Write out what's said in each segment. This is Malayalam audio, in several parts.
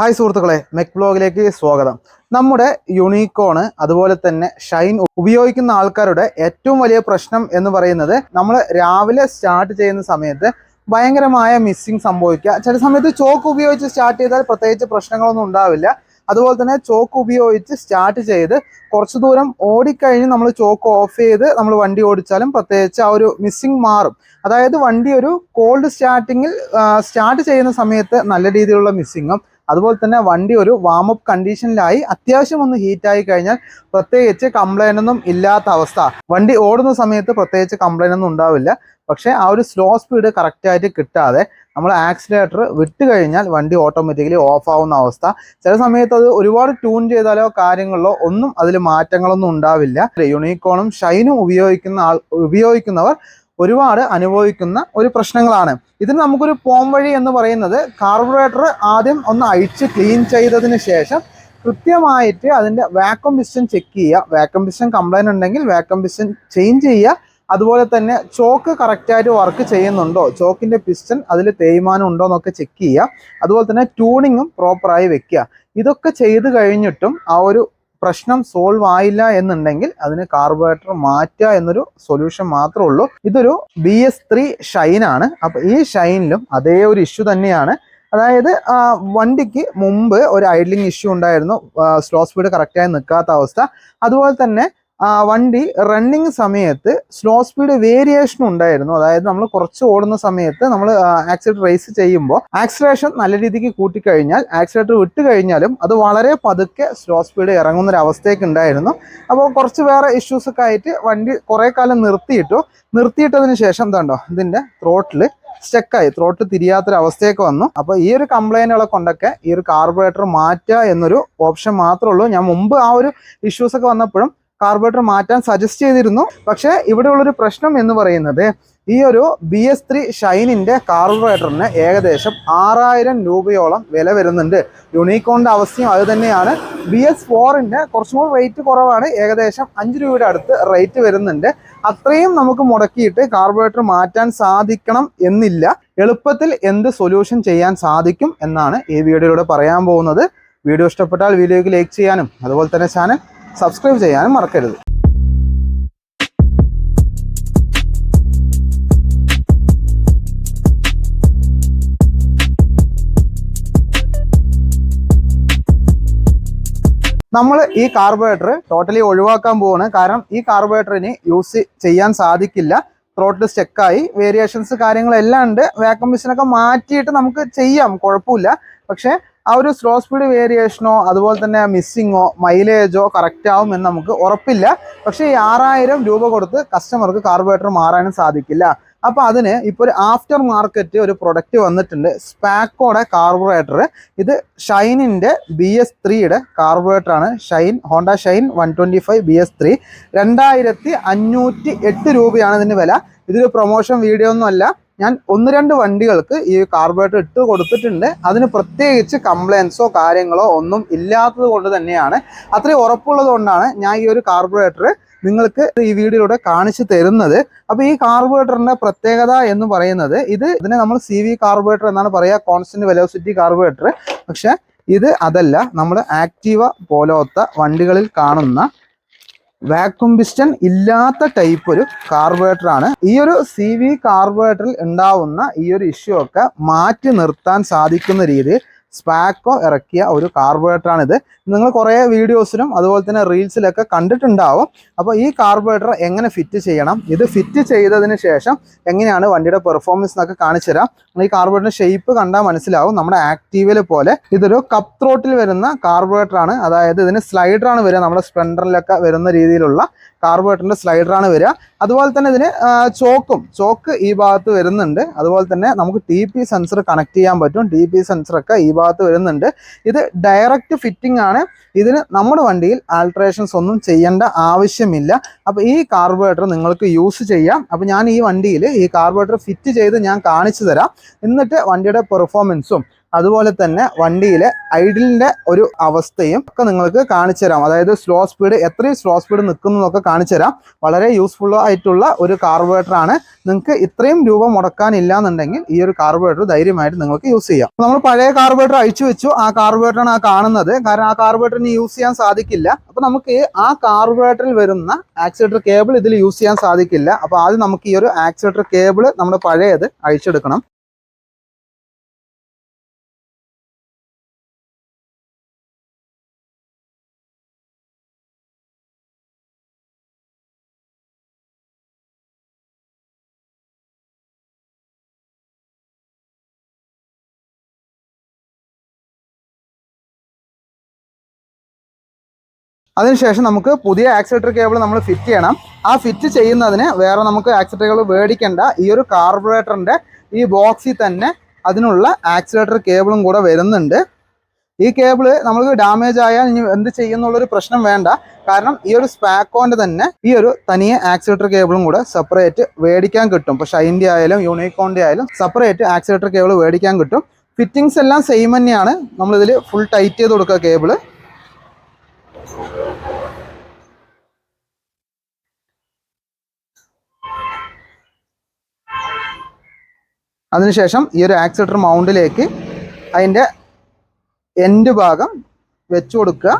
ഹായ് സുഹൃത്തുക്കളെ മെക് ബ്ലോഗിലേക്ക് സ്വാഗതം. നമ്മുടെ യുണീക്കോണ് അതുപോലെ തന്നെ ഷൈൻ ഉപയോഗിക്കുന്ന ആൾക്കാരുടെ ഏറ്റവും വലിയ പ്രശ്നം എന്ന് പറയുന്നത് നമ്മൾ രാവിലെ സ്റ്റാർട്ട് ചെയ്യുന്ന സമയത്ത് ഭയങ്കരമായ മിസ്സിങ് സംഭവിക്കുക. ചില സമയത്ത് ചോക്ക് ഉപയോഗിച്ച് സ്റ്റാർട്ട് ചെയ്താൽ പ്രത്യേകിച്ച് പ്രശ്നങ്ങളൊന്നും ഉണ്ടാവില്ല. അതുപോലെ തന്നെ ചോക്ക് ഉപയോഗിച്ച് സ്റ്റാർട്ട് ചെയ്ത് കുറച്ച് ദൂരം ഓടിക്കഴിഞ്ഞ് നമ്മൾ ചോക്ക് ഓഫ് ചെയ്ത് നമ്മൾ വണ്ടി ഓടിച്ചാലും പ്രത്യേകിച്ച് ആ ഒരു മിസ്സിങ് മാറും. അതായത് വണ്ടി ഒരു കോൾഡ് സ്റ്റാർട്ടിങ്ങിൽ സ്റ്റാർട്ട് ചെയ്യുന്ന സമയത്ത് നല്ല രീതിയിലുള്ള മിസ്സിങ്ങും അതുപോലെ തന്നെ വണ്ടി ഒരു വാമപ്പ് കണ്ടീഷനിലായി അത്യാവശ്യം ഒന്ന് ഹീറ്റായി കഴിഞ്ഞാൽ പ്രത്യേകിച്ച് കംപ്ലൈന്റ് ഒന്നും ഇല്ലാത്ത അവസ്ഥ. വണ്ടി ഓടുന്ന സമയത്ത് പ്രത്യേകിച്ച് കംപ്ലൈന്റ് ഒന്നും ഉണ്ടാവില്ല. പക്ഷേ ആ ഒരു സ്ലോ സ്പീഡ് കറക്റ്റായിട്ട് കിട്ടാതെ നമ്മൾ ആക്സിലേറ്റർ വിട്ട് കഴിഞ്ഞാൽ വണ്ടി ഓട്ടോമാറ്റിക്കലി ഓഫ് ആവുന്ന അവസ്ഥ. ചില സമയത്ത് അത് ഒരുപാട് ട്യൂൺ ചെയ്താലോ കാര്യങ്ങളിലോ ഒന്നും അതിൽ മാറ്റങ്ങളൊന്നും ഉണ്ടാവില്ല. യൂണിക്കോണും ഷൈനും ഉപയോഗിക്കുന്ന ആൾ ഉപയോഗിക്കുന്നവർ ഒരുപാട് അനുഭവിക്കുന്ന ഒരു പ്രശ്നങ്ങളാണ്. ഇതിന് നമുക്കൊരു പോം വഴി എന്ന് പറയുന്നത് കാർബറേറ്റർ ആദ്യം ഒന്ന് അഴിച്ച് ക്ലീൻ ചെയ്തതിന് ശേഷം കൃത്യമായിട്ട് അതിന്റെ വാക്വം പിസ്റ്റൻ ചെക്ക് ചെയ്യുക. വാക്വം പിസ്റ്റൻ കംപ്ലൈന്റ് ഉണ്ടെങ്കിൽ വാക്വം പിസ്റ്റൻ ചേഞ്ച് ചെയ്യുക. അതുപോലെ തന്നെ ചോക്ക് കറക്റ്റായിട്ട് വർക്ക് ചെയ്യുന്നുണ്ടോ? ചോക്കിന്റെ പിസ്റ്റൻ അതിൽ തേയ്മാനം ഉണ്ടോ എന്നൊക്കെ ചെക്ക് ചെയ്യുക. അതുപോലെ തന്നെ ട്യൂണിങ്ങും പ്രോപ്പറായി വെക്കുക. ഇതൊക്കെ ചെയ്ത് കഴിഞ്ഞിട്ടും ആ ഒരു പ്രശ്നം സോൾവ് ആയില്ല എന്നുണ്ടെങ്കിൽ അതിന് കാർബറേറ്റർ മാറ്റുക എന്നൊരു സൊല്യൂഷൻ മാത്രമേ ഉള്ളൂ. ഇതൊരു ബി എസ് ത്രീ ഷൈനാണ് അപ്പൊ ഈ ഷൈനിലും അതേ ഒരു ഇഷ്യൂ തന്നെയാണ്. അതായത് വണ്ടിക്ക് മുമ്പ് ഒരു ഐഡ്ലിംഗ് ഇഷ്യൂ ഉണ്ടായിരുന്നു. സ്ലോ സ്പീഡ് കറക്റ്റായി നിൽക്കാത്ത അവസ്ഥ. അതുപോലെ തന്നെ വണ്ടി റണ്ണിങ് സമയത്ത് സ്ലോ സ്പീഡ് വേരിയേഷൻ ഉണ്ടായിരുന്നു. അതായത് നമ്മൾ കുറച്ച് ഓടുന്ന സമയത്ത് നമ്മൾ ആക്സിലേറ്റർ റേസ് ചെയ്യുമ്പോൾ ആക്സിലേഷൻ നല്ല രീതിക്ക് കൂട്ടിക്കഴിഞ്ഞാൽ ആക്സിലേറ്റർ വിട്ട് കഴിഞ്ഞാലും അത് വളരെ പതുക്കെ സ്ലോ സ്പീഡ് ഇറങ്ങുന്ന ഒരു അവസ്ഥയൊക്കെ ഉണ്ടായിരുന്നു. അപ്പോൾ കുറച്ച് വേറെ ഇഷ്യൂസ് ഒക്കെ ആയിട്ട് വണ്ടി കുറേ കാലം നിർത്തിയിട്ടു. നിർത്തിയിട്ടതിന് ശേഷം എന്താണ്ടോ ഇതിന്റെ ത്രോട്ടിൽ സ്റ്റക്കായി ത്രോട്ട് തിരിയാത്തൊരവസ്ഥയൊക്കെ വന്നു. അപ്പോൾ ഈ ഒരു കംപ്ലൈന്റുകളെ കൊണ്ടൊക്കെ ഈ ഒരു കാർബറേറ്റർ മാറ്റുക എന്നൊരു ഓപ്ഷൻ മാത്രമേ ഉള്ളൂ. ഞാൻ മുമ്പ് ആ ഒരു ഇഷ്യൂസൊക്കെ വന്നപ്പോഴും കാർബറേറ്റർ മാറ്റാൻ സജസ്റ്റ് ചെയ്തിരുന്നു. പക്ഷേ ഇവിടെ ഉള്ളൊരു പ്രശ്നം എന്ന് പറയുന്നത് ഈ ഒരു ബി എസ് ത്രീ ഷൈനിന്റെ കാർബറേറ്ററിന് ഏകദേശം ആറായിരം രൂപയോളം വില വരുന്നുണ്ട്. യുണീക്കോണിന്റെ അവസ്ഥയും അത് തന്നെയാണ്. ബി എസ് ഫോറിന്റെ കുറച്ചും കൂടി റേറ്റ് കുറവാണ്. ഏകദേശം അഞ്ച് രൂപയുടെ അടുത്ത് റേറ്റ് വരുന്നുണ്ട്. അത്രയും നമുക്ക് മുടക്കിയിട്ട് കാർബറേറ്റർ മാറ്റാൻ സാധിക്കണം എന്നില്ല. എളുപ്പത്തിൽ എന്ത് സൊല്യൂഷൻ ചെയ്യാൻ സാധിക്കും എന്നാണ് ഈ വീഡിയോയിലൂടെ പറയാൻ പോകുന്നത്. വീഡിയോ ഇഷ്ടപ്പെട്ടാൽ വീഡിയോയ്ക്ക് ലൈക്ക് ചെയ്യാനും അതുപോലെ തന്നെ ചാനൽ സബ്സ്ക്രൈബ് ചെയ്യാനും മറക്കരുത്. നമ്മൾ ഈ കാർബറേറ്റർ ടോട്ടലി ഒഴിവാക്കാൻ പോവാണ്. കാരണം ഈ കാർബറേറ്ററിന് യൂസ് ചെയ്യാൻ സാധിക്കില്ല. ത്രോട്ടിൽ സ്റ്റെക്കായി വേരിയേഷൻസ് കാര്യങ്ങളെല്ലാം ഉണ്ട്. വാക്വം മിഷനൊക്കെ മാറ്റിയിട്ട് നമുക്ക് ചെയ്യാം. കുഴപ്പമില്ല. പക്ഷേ ആ ഒരു സ്ലോ സ്പീഡ് വേരിയേഷനോ അതുപോലെ തന്നെ മിസ്സിങ്ങോ മൈലേജോ കറക്റ്റ് ആവും എന്ന് നമുക്ക് ഉറപ്പില്ല. പക്ഷേ ഈ ആറായിരം രൂപ കൊടുത്ത് കസ്റ്റമർക്ക് കാർബറേറ്റർ മാറാനും സാധിക്കില്ല. അപ്പോൾ അതിന് ഇപ്പോൾ ഒരു ആഫ്റ്റർ മാർക്കറ്റ് ഒരു പ്രൊഡക്റ്റ് വന്നിട്ടുണ്ട്. സ്പാക്കോടെ കാർബറേറ്റർ ഇത് ഷൈനിന്റെ ബി എസ് ത്രീയുടെ കാർബറേറ്റർ ആണ്. Shine Honda Shine one twenty five B S three രണ്ടായിരത്തി അഞ്ഞൂറ്റി എട്ട് രൂപയാണ് ഇതിന് വില. ഇതൊരു പ്രൊമോഷൻ വീഡിയോ ഒന്നും അല്ല. ഞാൻ ഒന്ന് രണ്ട് വണ്ടികൾക്ക് ഈ കാർബറേറ്റർ ഇട്ട് കൊടുത്തിട്ടുണ്ട്. അതിന് പ്രത്യേകിച്ച് കംപ്ലയിൻസോ കാര്യങ്ങളോ ഒന്നും ഇല്ലാത്തത് കൊണ്ട് തന്നെയാണ്. അത്രയും ഉറപ്പുള്ളത് കൊണ്ടാണ് ഞാൻ ഈ ഒരു കാർബറേറ്റർ നിങ്ങൾക്ക് ഈ വീഡിയോയിലൂടെ കാണിച്ചു തരുന്നത്. അപ്പോൾ ഈ കാർബറേറ്ററിന്റെ പ്രത്യേകത എന്ന് പറയുന്നത് ഇത് ഇതിനെ നമ്മൾ സി വി കാർബറേറ്റർ എന്നാണ് പറയുക കോൺസ്റ്റന്റ് വെലോസിറ്റി കാർബറേറ്റർ പക്ഷെ ഇത് അതല്ല നമ്മൾ ആക്റ്റീവ പോലത്തെ വണ്ടികളിൽ കാണുന്ന വാക്വം പിസ്റ്റൺ ഇല്ലാത്ത ടൈപ്പ് ഒരു കാർബറേറ്റർ ആണ്. ഈ ഒരു സി വി കാർബറേറ്ററിൽ ഉണ്ടാവുന്ന ഈ ഒരു ഇഷ്യൂ ഒക്കെ മാറ്റി നിർത്താൻ സാധിക്കുന്ന രീതിയിൽ സ്പാക്കോ ഇറക്കിയ ഒരു കാർബറേറ്റർ ആണിത്. നിങ്ങൾ കുറേ വീഡിയോസിലും അതുപോലെ തന്നെ റീൽസിലൊക്കെ കണ്ടിട്ടുണ്ടാവും. അപ്പോൾ ഈ കാർബറേറ്റർ എങ്ങനെ ഫിറ്റ് ചെയ്യണം? ഇത് ഫിറ്റ് ചെയ്തതിന് ശേഷം എങ്ങനെയാണ് വണ്ടിയുടെ പെർഫോമൻസ് എന്നൊക്കെ കാണിച്ചു തരാം ഈ കാർബറേറ്ററിന്റെ ഷേപ്പ് കണ്ടാൽ മനസ്സിലാവും. നമ്മുടെ ആക്റ്റീവിൽ പോലെ ഇതൊരു കപ്പ് ത്രോട്ടിൽ വരുന്ന കാർബറേറ്റർ ആണ്. അതായത് ഇതിന് സ്ലൈഡർ ആണ് വരിക. നമ്മുടെ സ്പ്ലെൻഡറിലൊക്കെ വരുന്ന രീതിയിലുള്ള കാർബറേറ്ററിന്റെ സ്ലൈഡർ ആണ് വരിക. അതുപോലെ തന്നെ ഇതിന് ചോക്കും. ചോക്ക് ഈ ഭാഗത്ത് വരുന്നുണ്ട്. അതുപോലെ തന്നെ നമുക്ക് ടി പി സെൻസർ കണക്ട് ചെയ്യാൻ പറ്റും. ടി പി സെൻസറൊക്കെ ഈ ഭാഗത്ത് വരുന്നുണ്ട്. ഇത് ഡയറക്റ്റ് ഫിറ്റിംഗ് ആണ്. ഇതിന് നമ്മുടെ വണ്ടിയിൽ ആൾട്രേഷൻസ് ഒന്നും ചെയ്യേണ്ട ആവശ്യമില്ല. അപ്പോൾ ഈ കാർബറേറ്റർ നിങ്ങൾക്ക് യൂസ് ചെയ്യാം. അപ്പോൾ ഞാൻ ഈ വണ്ടിയിൽ ഈ കാർബറേറ്റർ ഫിറ്റ് ചെയ്ത് ഞാൻ കാണിച്ചു തരാം. എന്നിട്ട് വണ്ടിയുടെ പെർഫോമൻസും അതുപോലെ തന്നെ വണ്ടിയിലെ ഐഡിലിന്റെ ഒരു അവസ്ഥയും ഒക്കെ നിങ്ങൾക്ക് കാണിച്ചു തരാം. അതായത് സ്ലോ സ്പീഡ് എത്രയും സ്ലോ സ്പീഡ് നിൽക്കുന്നതൊക്കെ കാണിച്ചു തരാം. വളരെ യൂസ്ഫുൾ ആയിട്ടുള്ള ഒരു ആണ്. നിങ്ങൾക്ക് ഇത്രയും രൂപ മുടക്കാനില്ല എന്നുണ്ടെങ്കിൽ ഈ ഒരു കാർബോറേറ്റർ ധൈര്യമായിട്ട് നിങ്ങൾക്ക് യൂസ് ചെയ്യാം. നമ്മൾ പഴയ കാർബോറേറ്റർ അഴിച്ചു വെച്ചു. ആ കാർബറേറ്റർ ആണ് ആ കാണുന്നത്. കാരണം ആ കാർബോറേറ്ററിന് യൂസ് ചെയ്യാൻ സാധിക്കില്ല. അപ്പൊ നമുക്ക് ആ കാർബോറേറ്ററിൽ വരുന്ന ആക്സിലേറ്റർ കേബിൾ ഇതിൽ യൂസ് ചെയ്യാൻ സാധിക്കില്ല. അപ്പോൾ ആദ്യം നമുക്ക് ഈ ഒരു ആക്സിലേറ്റർ കേബിൾ നമ്മുടെ പഴയത് അഴിച്ചെടുക്കണം. അതിനുശേഷം നമുക്ക് പുതിയ ആക്സിലേറ്റർ കേബിൾ നമ്മൾ ഫിറ്റ് ചെയ്യണം. ആ ഫിറ്റ് ചെയ്യുന്നതിന് വേറെ നമുക്ക് ആക്സിലേറ്റർ കേബിൾ മേടിക്കേണ്ട ഈ ഒരു കാർബറേറ്ററിന്റെ ഈ ബോക്സിൽ തന്നെ അതിനുള്ള ആക്സിലേറ്റർ കേബിളും കൂടെ വരുന്നുണ്ട്. ഈ കേബിൾ നമുക്ക് ഡാമേജ് ആയാൽ ഇനി എന്ത് ചെയ്യുന്നുള്ളൊരു പ്രശ്നം വേണ്ട. കാരണം ഈ ഒരു സ്പാക്കോന്റെ തന്നെ ഈ ഒരു തനിയെ ആക്സിലേറ്റർ കേബിളും കൂടെ സെപ്പറേറ്റ് മേടിക്കാൻ കിട്ടും. ഇപ്പോൾ ഷൈന്റെ ആയാലും യൂണിക്കോണിന്റെ ആയാലും സെപ്പറേറ്റ് ആക്സിലേറ്റർ കേബിൾ മേടിക്കാൻ കിട്ടും. ഫിറ്റിങ്സ് എല്ലാം സെയിം തന്നെയാണ്. നമ്മളിതിൽ ഫുൾ ടൈറ്റ് ചെയ്ത് കൊടുക്കുക കേബിൾ അതിനുശേഷം ഈ ഒരു ആക്സിലേറ്റർ മൗണ്ടിലേക്ക് അതിന്റെ എൻഡ് ഭാഗം വെച്ചു കൊടുക്കുക.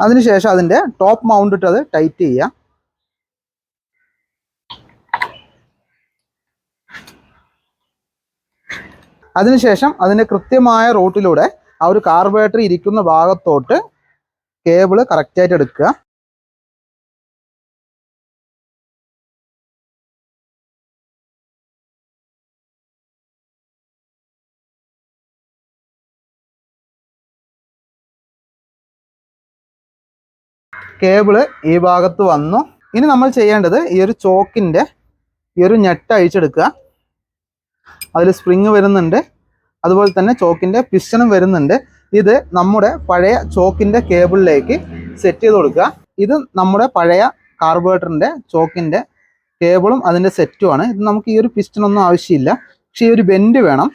അതിനുശേഷം അതിന്റെ ടോപ്പ് മൗണ്ട് ഇട്ട് അത് ടൈറ്റ് ചെയ്യുക. അതിനുശേഷം അതിന്റെ കൃത്യമായ റൂട്ടിലൂടെ ആ ഒരു കാർബറേറ്റർ ഇരിക്കുന്ന ഭാഗത്തോട്ട് കേബിൾ കറക്റ്റായിട്ട് എടുക്കുക. കേബിൾ ഈ ഭാഗത്ത് വന്നു. ഇനി നമ്മൾ ചെയ്യേണ്ടത് ഈ ഒരു ചോക്കിന്റെ ഈ ഒരു ഞെട്ട് അഴിച്ചെടുക്കുക. അതിൽ സ്പ്രിങ് വരുന്നുണ്ട്. അതുപോലെ തന്നെ ചോക്കിന്റെ പിസ്റ്റണും വരുന്നുണ്ട്. ഇത് നമ്മുടെ പഴയ ചോക്കിന്റെ കേബിളിലേക്ക് സെറ്റ് ചെയ്ത് കൊടുക്കുക. ഇത് നമ്മുടെ പഴയ കാർബറേറ്ററിന്റെ ചോക്കിന്റെ കേബിളും അതിന്റെ സെറ്റുമാണ് ഇത് നമുക്ക് ഈ ഒരു പിസ്റ്റണൊന്നും ആവശ്യമില്ല. പക്ഷേ ഈ ഒരു ബെൻഡ് വേണം.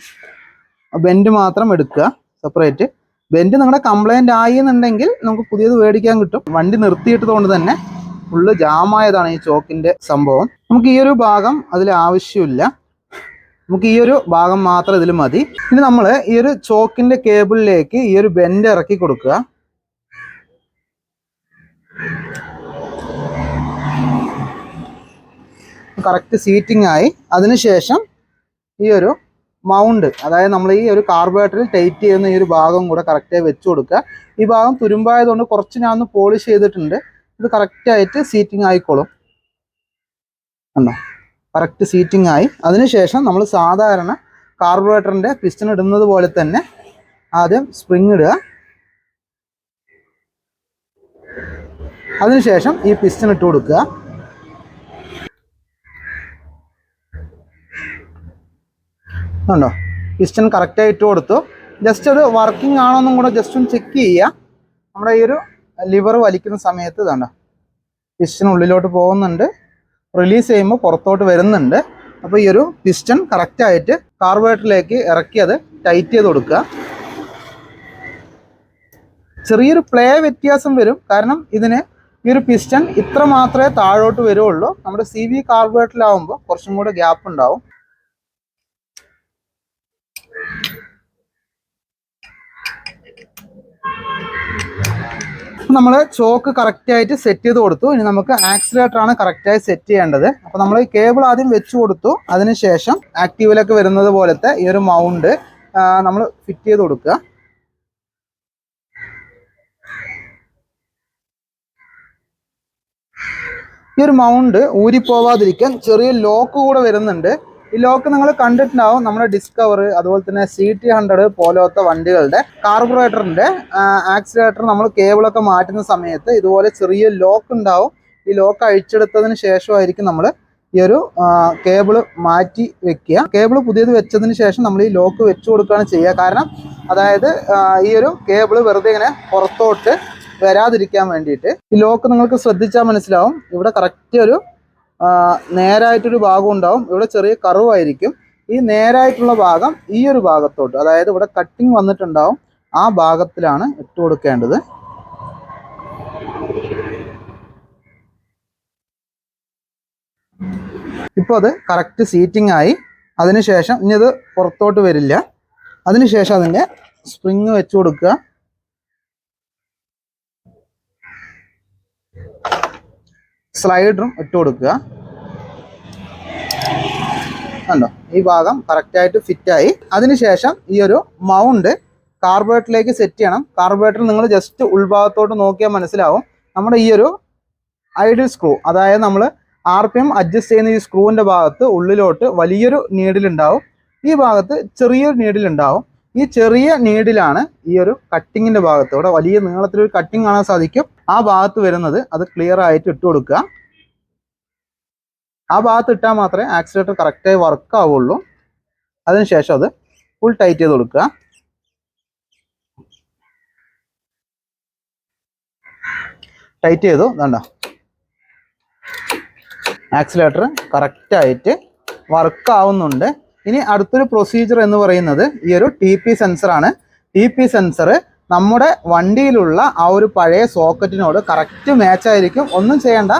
ബെൻഡ് മാത്രം എടുക്കുക സെപ്പറേറ്റ് ബെൻഡ് നിങ്ങളുടെ കംപ്ലൈന്റ് ആയി എന്നുണ്ടെങ്കിൽ നമുക്ക് പുതിയത് മേടിക്കാൻ കിട്ടും. വണ്ടി നിർത്തിയിട്ടതുകൊണ്ട് തന്നെ ഫുള്ള് ജാമായതാണ് ഈ ചോക്കിന്റെ സംഭവം. നമുക്ക് ഈ ഒരു ഭാഗം അതിൽ ആവശ്യമില്ല. നമുക്ക് ഈ ഒരു ഭാഗം മാത്രം ഇതിൽ മതി. ഇനി നമ്മൾ ഈ ഒരു ചോക്കിന്റെ കേബിളിലേക്ക് ഈ ഒരു ബെൻഡ് ഇറക്കി കൊടുക്കുക. കറക്റ്റ് സീറ്റിംഗ് ആയി. അതിനുശേഷം ഈ ഒരു മൗണ്ട് അതായത് നമ്മൾ ഈ ഒരു കാർബറേറ്ററിൽ ടൈറ്റ് ചെയ്യുന്ന ഈ ഒരു ഭാഗം കൂടെ കറക്റ്റായി വെച്ച് കൊടുക്കുക. ഈ ഭാഗം തുരുമ്പായതുകൊണ്ട് കുറച്ച് ഞാൻ ഒന്ന് പോളിഷ് ചെയ്തിട്ടുണ്ട്. ഇത് കറക്റ്റായിട്ട് സീറ്റിംഗ് ആയിക്കോളും. കണ്ടോ? കറക്റ്റ് സീറ്റിംഗ് ആയി. അതിനുശേഷം നമ്മൾ സാധാരണ കാർബറേറ്ററിന്റെ പിസ്റ്റൺ ഇടുന്നത് പോലെ തന്നെ ആദ്യം സ്പ്രിങ് ഇടുക. അതിനുശേഷം ഈ പിസ്റ്റൺ ഇട്ട് കൊടുക്കുക. ണ്ടോ പിസ്റ്റൺ കറക്റ്റായി ഇട്ട് കൊടുത്തു. ജസ്റ്റ് അത് വർക്കിംഗ് ആണോ എന്നും കൂടെ ജസ്റ്റ് ഒന്ന് ചെക്ക് ചെയ്യുക. നമ്മുടെ ഈ ഒരു ലിവർ വലിക്കുന്ന സമയത്ത് ഇതാണ്ടോ പിസ്റ്റൺ ഉള്ളിലോട്ട് പോകുന്നുണ്ട്. റിലീസ് ചെയ്യുമ്പോൾ പുറത്തോട്ട് വരുന്നുണ്ട്. അപ്പോൾ ഈ ഒരു പിസ്റ്റൺ കറക്റ്റായിട്ട് കാർബറേറ്ററിലേക്ക് ഇറക്കി അത് ടൈറ്റ് ചെയ്ത് കൊടുക്കുക. ചെറിയൊരു പ്ലേ വ്യത്യാസം വരും. കാരണം ഇതിന് ഈ ഒരു പിസ്റ്റൺ ഇത്ര മാത്രമേ താഴോട്ട് വരുള്ളൂ. നമ്മുടെ സി വി കാർബറേറ്ററിലാവുമ്പോൾ കുറച്ചും കൂടെ ഗ്യാപ്പ് ഉണ്ടാവും. നമ്മൾ ചോക്ക് കറക്റ്റായിട്ട് സെറ്റ് ചെയ്ത് കൊടുത്തു. ഇനി നമുക്ക് ആക്സിലേറ്റർ ആണ് കറക്റ്റായി സെറ്റ് ചെയ്യേണ്ടത്. അപ്പോൾ നമ്മൾ ഈ കേബിൾ ആദ്യം വെച്ച് കൊടുത്തു. അതിനുശേഷം ആക്റ്റീവിലൊക്കെ വരുന്നത് പോലത്തെ ഈ ഒരു മൗണ്ട് നമ്മൾ ഫിറ്റ് ചെയ്ത് കൊടുക്കുക. ഈ ഒരു മൗണ്ട് ഊരിപ്പോവാതിരിക്കാൻ ചെറിയ ലോക്ക് കൂടെ വരുന്നുണ്ട്. ഈ ലോക്ക് നിങ്ങൾ കണ്ടിട്ടുണ്ടാവും. നമ്മുടെ ഡിസ്കവർ അതുപോലെ തന്നെ സി ടി ഹൺഡ്രഡ് പോലത്തെ വണ്ടികളുടെ കാർബറേറ്ററിന്റെ ആക്സിലേറ്റർ നമ്മൾ കേബിളൊക്കെ മാറ്റുന്ന സമയത്ത് ഇതുപോലെ ചെറിയ ലോക്ക് ഉണ്ടാവും. ഈ ലോക്ക് അഴിച്ചെടുത്തതിന് ശേഷമായിരിക്കും നമ്മൾ ഈ ഒരു കേബിൾ മാറ്റി വെക്കുക. കേബിൾ പുതിയത് വെച്ചതിന് ശേഷം നമ്മൾ ഈ ലോക്ക് വെച്ചു കൊടുക്കുകയാണ് ചെയ്യുക. കാരണം അതായത് ഈ ഒരു കേബിൾ വെറുതെ ഇങ്ങനെ പുറത്തോട്ട് വരാതിരിക്കാൻ വേണ്ടിയിട്ട് ഈ ലോക്ക് നിങ്ങൾക്ക് ശ്രദ്ധിച്ചാൽ മനസ്സിലാവും. ഇവിടെ കറക്റ്റ് ഒരു നേരായിട്ടൊരു ഭാഗം ഉണ്ടാവും. ഇവിടെ ചെറിയ കറുവായിരിക്കും ഈ നേരായിട്ടുള്ള ഭാഗം ഈ ഒരു ഭാഗത്തോട്ട് അതായത് ഇവിടെ കട്ടിങ് വന്നിട്ടുണ്ടാവും. ആ ഭാഗത്തിലാണ് ഇട്ട് കൊടുക്കേണ്ടത്. ഇപ്പോൾ അത് കറക്റ്റ് സീറ്റിംഗ് ആയി. അതിനുശേഷം ഇനി അത് പുറത്തോട്ട് വരില്ല. അതിനുശേഷം അതിന്റെ സ്പ്രിങ് വെച്ച് കൊടുക്കുക. സ്ലൈഡറും ഇട്ട് കൊടുക്കുക. കണ്ടോ? ഈ ഭാഗം കറക്റ്റായിട്ട് ഫിറ്റായി അതിനുശേഷം ഈ ഒരു മൗണ്ട് കാർബേറ്റിലേക്ക് സെറ്റ് ചെയ്യണം. കാർബേറ്റർ നിങ്ങൾ ജസ്റ്റ് ഉൾഭാഗത്തോട്ട് നോക്കിയാൽ മനസ്സിലാവും. നമ്മുടെ ഈ ഒരു ഐഡിൽ സ്ക്രൂ അതായത് നമ്മൾ ആർ പി എം അഡ്ജസ്റ്റ് ചെയ്യുന്ന ഈ സ്ക്രൂവിന്റെ ഭാഗത്ത് ഉള്ളിലോട്ട് വലിയൊരു നീഡിലുണ്ടാവും ഈ ഭാഗത്ത് ചെറിയൊരു നീഡിലുണ്ടാവും ഈ ചെറിയ നീഡിലാണ് ഈ ഒരു കട്ടിങ്ങിന്റെ ഭാഗത്ത് ഇവിടെ വലിയ നീളത്തിലൊരു കട്ടിങ് കാണാൻ സാധിക്കും. ആ ഭാഗത്ത് വരുന്നത് അത് ക്ലിയർ ആയിട്ട് ഇട്ട് കൊടുക്കുക. ആ ഭാഗത്ത് ഇട്ടാൽ മാത്രമേ ആക്സിലേറ്റർ കറക്റ്റായി വർക്ക് ആവുള്ളൂ. അതിനുശേഷം അത് ഫുൾ ടൈറ്റ് ചെയ്ത് കൊടുക്കുക. ടൈറ്റ് ചെയ്തു. വേണ്ട ആക്സിലേറ്റർ കറക്റ്റായിട്ട് വർക്ക് ആവുന്നുണ്ട്. ഇനി അടുത്തൊരു പ്രൊസീജിയർ എന്ന് പറയുന്നത് ഈ ഒരു ടി പി സെൻസറാണ് ടി പി സെൻസർ നമ്മുടെ വണ്ടിയിലുള്ള ആ ഒരു പഴയ സോക്കറ്റിനോട് കറക്റ്റ് മാച്ച് ആയിരിക്കും. ഒന്നും ചെയ്യേണ്ട.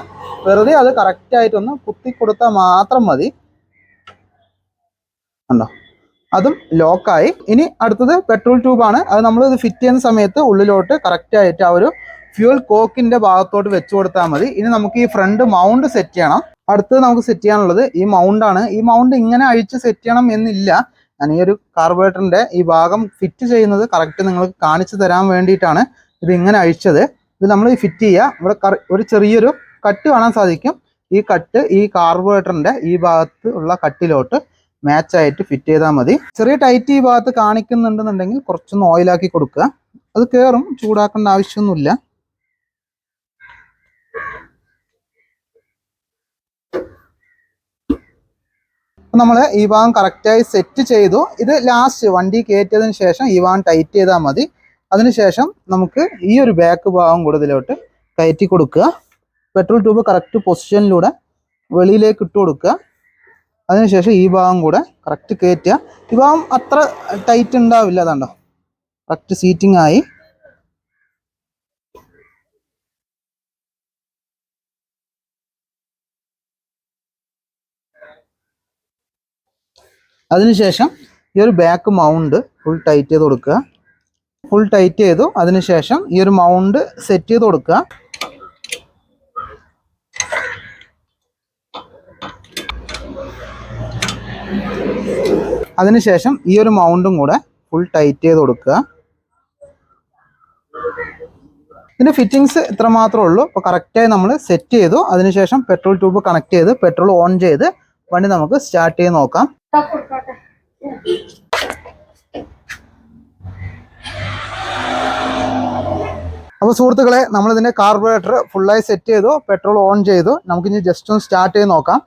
വെറുതെ അത് കറക്റ്റായിട്ടൊന്ന് കുത്തി കൊടുത്താൽ മാത്രം മതി. ഉണ്ടോ അതും ലോക്കായി ഇനി അടുത്തത് പെട്രോൾ ട്യൂബാണ് അത് നമ്മൾ ഇത് ഫിറ്റ് ചെയ്യുന്ന സമയത്ത് ഉള്ളിലോട്ട് കറക്റ്റായിട്ട് ആ ഒരു ഫ്യൂൽ കോക്കിന്റെ ഭാഗത്തോട്ട് വെച്ച് കൊടുത്താൽ മതി. ഇനി നമുക്ക് ഈ ഫ്രണ്ട് മൗണ്ട് സെറ്റ് ചെയ്യണം. അടുത്തത് നമുക്ക് സെറ്റ് ചെയ്യാനുള്ളത് ഈ മൗണ്ട് ആണ്. ഈ മൗണ്ട് ഇങ്ങനെ അഴിച്ച് സെറ്റ് ചെയ്യണം എന്നില്ല. ഞാൻ ഈ ഒരു കാർബറേറ്ററിന്റെ ഈ ഭാഗം ഫിറ്റ് ചെയ്യുന്നത് കറക്റ്റ് നിങ്ങൾക്ക് കാണിച്ചു തരാൻ വേണ്ടിയിട്ടാണ് ഇത് ഇങ്ങനെ അഴിച്ചത്. ഇത് നമ്മൾ ഫിറ്റ് ചെയ്യുക. ഇവിടെ ഒരു ചെറിയൊരു കട്ട് കാണാൻ സാധിക്കും. ഈ കട്ട് ഈ കാർബറേറ്ററിന്റെ ഈ ഭാഗത്ത് ഉള്ള കട്ടിലോട്ട് മാച്ചായിട്ട് ഫിറ്റ് ചെയ്താൽ മതി. ചെറിയ ടൈറ്റ് ഈ ഭാഗത്ത് കാണിക്കുന്നുണ്ടെന്നുണ്ടെങ്കിൽ കുറച്ചൊന്ന് ഓയിലാക്കി കൊടുക്കുക. അത് കയറും ചൂടാക്കേണ്ട ആവശ്യമൊന്നുമില്ല. നമ്മൾ ഈ ഭാഗം കറക്റ്റായി സെറ്റ് ചെയ്തു. ഇത് ലാസ്റ്റ് വണ്ടി കയറ്റിയതിന് ശേഷം ഈ ഭാഗം ടൈറ്റ് ചെയ്താൽ മതി അതിനുശേഷം നമുക്ക് ഈ ഒരു ബാക്ക് ഭാഗം കൂടുതലോട്ട് കയറ്റി കൊടുക്കുക. പെട്രോൾ ട്യൂബ് കറക്റ്റ് പൊസിഷനിലൂടെ വെളിയിലേക്ക് ഇട്ട് കൊടുക്കുക. അതിനുശേഷം ഈ ഭാഗം കൂടെ കറക്റ്റ് കയറ്റുക ഈ ഭാഗം അത്ര ടൈറ്റ് ഉണ്ടാവില്ല അതാണ്ടോ കറക്റ്റ് സീറ്റിംഗ് ആയി. അതിനുശേഷം ഈ ഒരു ബാക്ക് മൗണ്ട് ഫുൾ ടൈറ്റ് ചെയ്ത് കൊടുക്കുക. ഫുൾ ടൈറ്റ് ചെയ്തു അതിനുശേഷം ഈ ഒരു മൗണ്ട് സെറ്റ് ചെയ്ത് കൊടുക്കുക. അതിനുശേഷം ഈ ഒരു മൗണ്ടും കൂടെ ഫുൾ ടൈറ്റ് ചെയ്ത് കൊടുക്കുക. ഇതിന്റെ ഫിറ്റിങ്സ് ഇത്ര മാത്രമേ ഉള്ളൂ അപ്പോൾ കറക്റ്റായി നമ്മൾ സെറ്റ് ചെയ്തു. അതിനുശേഷം പെട്രോൾ ട്യൂബ് കണക്ട് ചെയ്ത് പെട്രോൾ ഓൺ ചെയ്ത് വണ്ടി നമുക്ക് സ്റ്റാർട്ട് ചെയ്ത് നോക്കാം. അപ്പോൾ സുഹൃത്തുക്കളെ നമ്മൾ ഇതിന്റെ കാർബറേറ്റർ ഫുള്ളായി സെറ്റ് ചെയ്തു പെട്രോൾ ഓൺ ചെയ്തു. നമുക്കിനി ജസ്റ്റ് ഒന്ന് സ്റ്റാർട്ട് ചെയ്ത് നോക്കാം.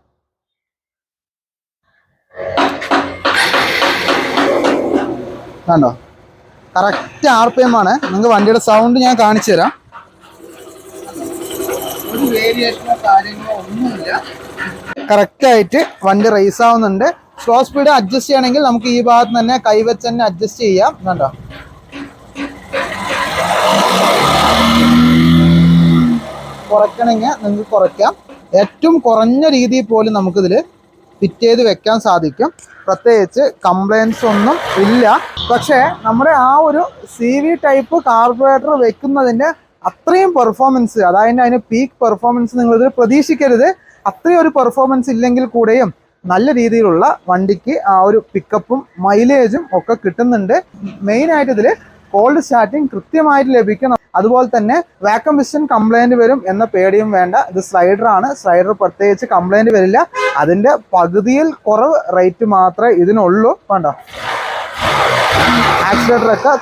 കണ്ടോ? കറക്റ്റ് ആർ പി എം ആണ്. നിങ്ങൾക്ക് വണ്ടിയുടെ സൗണ്ട് ഞാൻ കാണിച്ചു തരാം. ഒരു വേരിയേഷനോ കാര്യങ്ങളോ ഒന്നുമില്ല. കറക്റ്റ് ആയിട്ട് വണ്ടി റേസ് ആവുന്നുണ്ട്. സ്ലോ സ്പീഡ് അഡ്ജസ്റ്റ് ചെയ്യണമെങ്കിൽ നമുക്ക് ഈ ഭാഗത്ത് തന്നെ കൈവച്ച് തന്നെ അഡ്ജസ്റ്റ് ചെയ്യാം. കണ്ടോ? കുറയ്ക്കണമെങ്കിൽ നിങ്ങൾക്ക് കുറയ്ക്കാം. ഏറ്റവും കുറഞ്ഞ രീതിയിൽ പോലും നമുക്കിതിൽ ഫിറ്റ് ചെയ്ത് വെക്കാൻ സാധിക്കും. പ്രത്യേകിച്ച് കംപ്ലൈൻസ് ഒന്നും ഇല്ല. പക്ഷേ നമ്മുടെ ആ ഒരു സി വി ടൈപ്പ് കാർബറേറ്റർ വെക്കുന്നതിന്റെ അത്രയും പെർഫോമൻസ് അതായത് അതിന് പീക്ക് പെർഫോമൻസ് നിങ്ങളിത് പ്രതീക്ഷിക്കരുത്. അത്രയും ഒരു പെർഫോമൻസ് ഇല്ലെങ്കിൽ കൂടെയും നല്ല രീതിയിലുള്ള വണ്ടിക്ക് ആ ഒരു പിക്കപ്പും മൈലേജും ഒക്കെ കിട്ടുന്നുണ്ട്. മെയിൻ മെയിനായിട്ട് ഇതിൽ കോൾഡ് സ്റ്റാർട്ടിങ് കൃത്യമായിട്ട് ലഭിക്കണം. അതുപോലെ തന്നെ വാക്കം മിഷൻ കംപ്ലൈന്റ് വരും എന്ന പേടിയും വേണ്ട. ഇത് സ്ലൈഡർ ആണ്. സ്ലൈഡർ പ്രത്യേകിച്ച് കംപ്ലൈന്റ് വരില്ല. അതിന്റെ പകുതിയിൽ കുറവ് റേറ്റ് മാത്രമേ ഇതിനുള്ളൂ. വേണ്ട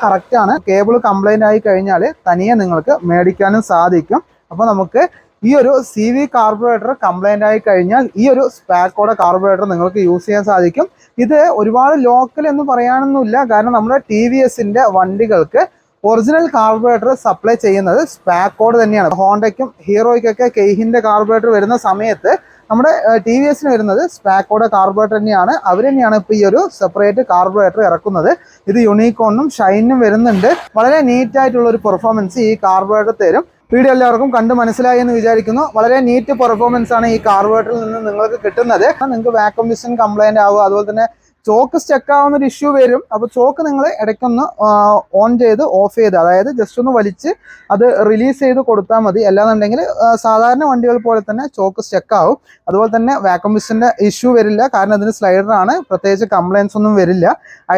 കറക്റ്റ് ആണ്. കേബിൾ കംപ്ലൈന്റ് ആയി കഴിഞ്ഞാൽ തനിയെ നിങ്ങൾക്ക് മേടിക്കാനും സാധിക്കും. അപ്പോൾ നമുക്ക് ഈ ഒരു സി വി കാർബറേറ്റർ കംപ്ലൈന്റ് ആയി കഴിഞ്ഞാൽ ഈ ഒരു സ്പാക്കോടെ കാർബറേറ്റർ നിങ്ങൾക്ക് യൂസ് ചെയ്യാൻ സാധിക്കും. ഇത് ഒരുപാട് ലോക്കൽ എന്ന് പറയാനൊന്നുമില്ല. കാരണം നമ്മുടെ ടി വി എസിന്റെ വണ്ടികൾക്ക് ഒറിജിനൽ കാർബറേറ്റർ സപ്ലൈ ചെയ്യുന്നത് സ്പാക്കോഡ് തന്നെയാണ്. ഹോണ്ടയ്ക്കും ഹീറോയ്ക്കൊക്കെ കെയ്ഹിന്റെ കാർബറേറ്റർ വരുന്ന സമയത്ത് നമ്മുടെ ടി വി എസിന് വരുന്നത് സ്പാക്കോടെ കാർബറേറ്റർ തന്നെയാണ്. അവർ തന്നെയാണ് ഇപ്പോൾ ഈ ഒരു സെപ്പറേറ്റ് കാർബറേറ്റർ ഇറക്കുന്നത്. ഇത് യുണീക്കോണിനും ഷൈനും വരുന്നുണ്ട്. വളരെ നീറ്റായിട്ടുള്ള ഒരു പെർഫോമൻസ് ഈ കാർബറേറ്റർ തരും. വീഡിയോ എല്ലാവർക്കും കണ്ട് മനസ്സിലായി എന്ന് വിചാരിക്കുന്നു. വളരെ നീറ്റ് പെർഫോമൻസ് ആണ് ഈ കാർവേട്ടിൽ നിന്ന് നിങ്ങൾക്ക് കിട്ടുന്നത്. നിങ്ങൾക്ക് വാക്വം മിഷൻ കംപ്ലൈന്റ് ആവുക അതുപോലെ തന്നെ ചോക്ക് സ്റ്റക്ക് ആവുന്ന ഒരു ഇഷ്യൂ വരും. അപ്പോൾ ചോക്ക് നിങ്ങൾ ഇടയ്ക്കൊന്ന് ഓൺ ചെയ്ത് ഓഫ് ചെയ്ത് അതായത് ജസ്റ്റ് ഒന്ന് വലിച്ച് അത് റിലീസ് ചെയ്ത് കൊടുത്താൽ മതി. അല്ലാന്നുണ്ടെങ്കിൽ സാധാരണ വണ്ടികൾ പോലെ തന്നെ ചോക്ക് സ്റ്റക്ക് ആവും അതുപോലെ തന്നെ വാക്വം ഇഷ്യൂ വരില്ല. കാരണം ഇതിന് സ്ലൈഡറാണ് പ്രത്യേകിച്ച് കംപ്ലയിൻസ് ഒന്നും വരില്ല.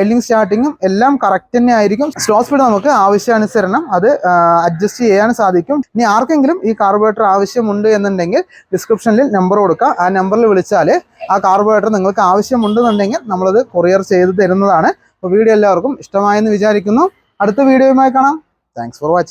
ഐലിംഗ് സ്റ്റാർട്ടിങ്ങും എല്ലാം കറക്റ്റ് തന്നെ ആയിരിക്കും. സ്ലോ സ്പീഡ് നമുക്ക് ആവശ്യാനുസരണം അത് അഡ്ജസ്റ്റ് ചെയ്യാൻ സാധിക്കും. ഇനി ആർക്കെങ്കിലും ഈ കാർബോറേറ്റർ ആവശ്യമുണ്ട് എന്നുണ്ടെങ്കിൽ ഡിസ്ക്രിപ്ഷനിൽ നമ്പർ കൊടുക്കുക ആ നമ്പറിൽ വിളിച്ചാൽ ആ കാർബോറേറ്റർ നിങ്ങൾക്ക് ആവശ്യമുണ്ടെന്നുണ്ടെങ്കിൽ നമ്മളത് കൊറിയർ ചെയ്ത് തരുന്നതാണ്. അപ്പോൾ വീഡിയോ എല്ലാവർക്കും ഇഷ്ടമായെന്ന് വിചാരിക്കുന്നു. അടുത്ത വീഡിയോയുമായി കാണാം. Thanks for watching